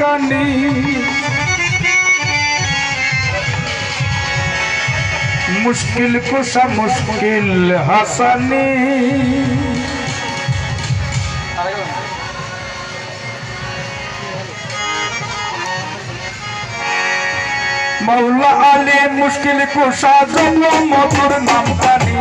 কানি। মুশকিল কুসা মুশকিল হাসানি। মৌলা আলী মুশকিল কুশা জপ মধুর নাম কানি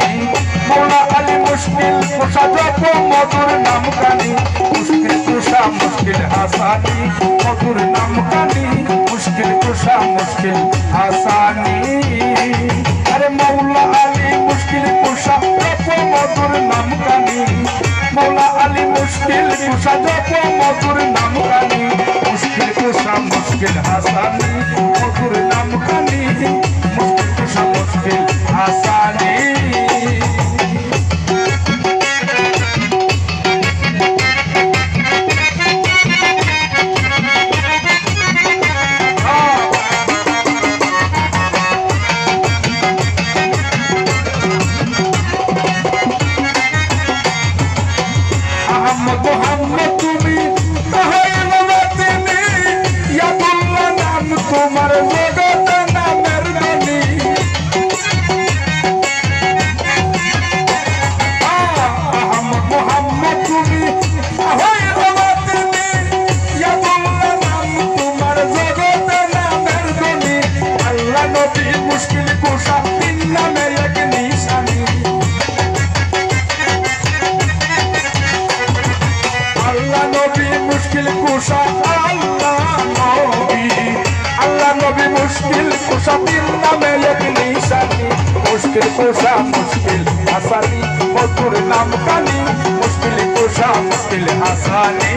মৌলা আলী মুশকিল কুশা জপ মধুর নাম কানি মুশকিল কুশা মুশকিল হাসানি, মধুর নাম কানি মুশকিল কুশা মুশকিল হাসানি। আরে মৌলা আলী মুশকিল কুশা জপ মধুর নাম কানি মৌলা আলী মুশকিল কুশা জপ মুশকিল কুশা তিন নামে এক নিশানি। আল্লাহ নবী মুশকিল কুশা আল্লাহ নবী। আল্লাহ নবী মুশকিল কুশা তিন নামে এক নিশানি। মুশকিল কুশা মুশকিল হাসানি, মধুর নাম কানি মুশকিল কুশা মুশকিল হাসানি।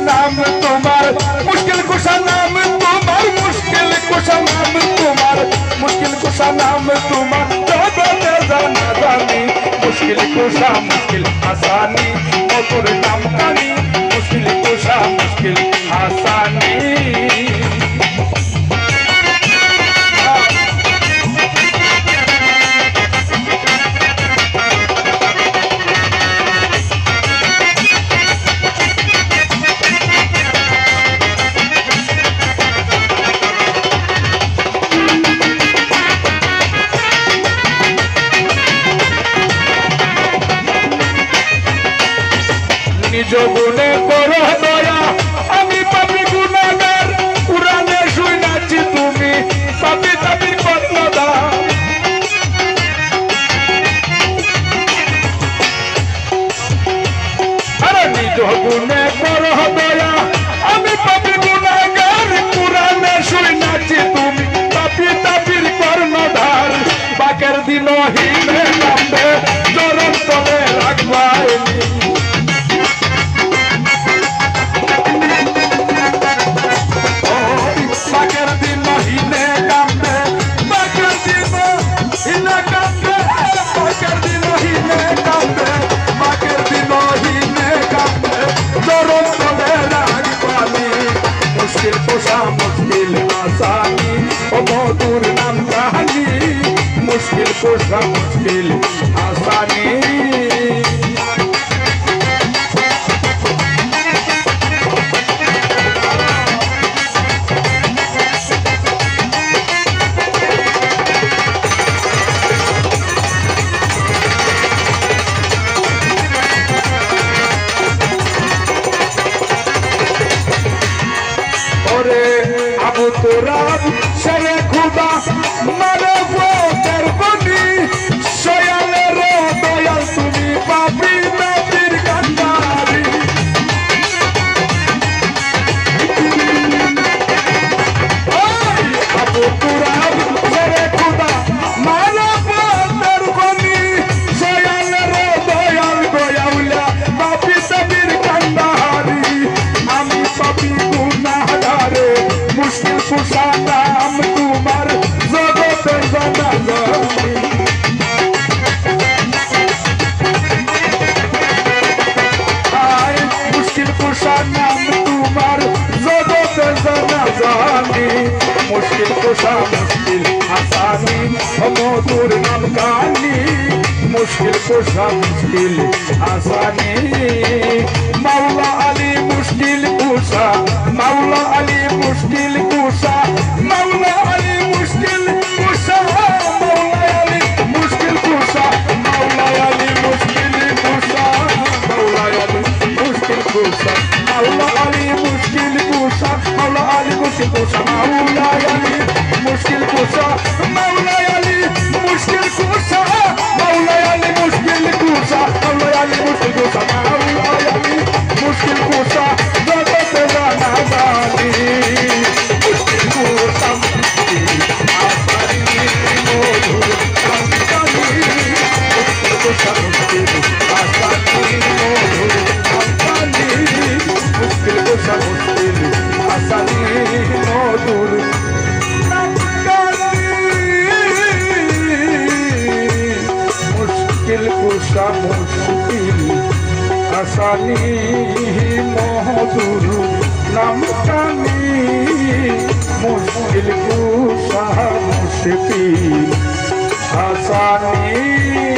কুশা নাম তোমার মুশকিল কুশা নাম তোমার মুশকিল কুশা নাম তোমার মুশকিল কুশা নাম তোমার জগতে জানা জানি মুশকিল কুশা নিজ করো দয়া। আমি পাপি গুণাগার, উড়ানে শুই নাচি তুমি। পাপি তাপি কর্ণদা আরে নিজ গুণে করো দয়া। আমি পাপি গুণাগার, উড়ানে শুই নাচি তুমি। পাপি তাপির কর্ণধার, বাকের দিন হিমে পোষা মুশকিল আসানি ও মধুর নাম কাহানি মুশকিল পোষা মুশকিল আসানি তোরা সে খুদা আসানি মধুর নাম কানি মুশকিল কুষা মুশকিল আসানি। মাওলা আলী মুশকিল কুষা, মাওলা আলী মুশকিল কুষা, মাওলা আলী মুশকিল কুষা, মাওলা আলী মুশকিল কুষা, মাওলা আলী মুশকিল কুষা, মাওলা আলী মুশকিল কুষা, মাওলা আলী মুশকিল কুষা, মাওলা আলী মুশকিল কুষা, মাওলা আলী মুশকিল কুষা। মধুর মুশকিল কুষা মুশকিল আসানি মধুর নাম কানি। মুশকিল কুষা মুশকিল আসানি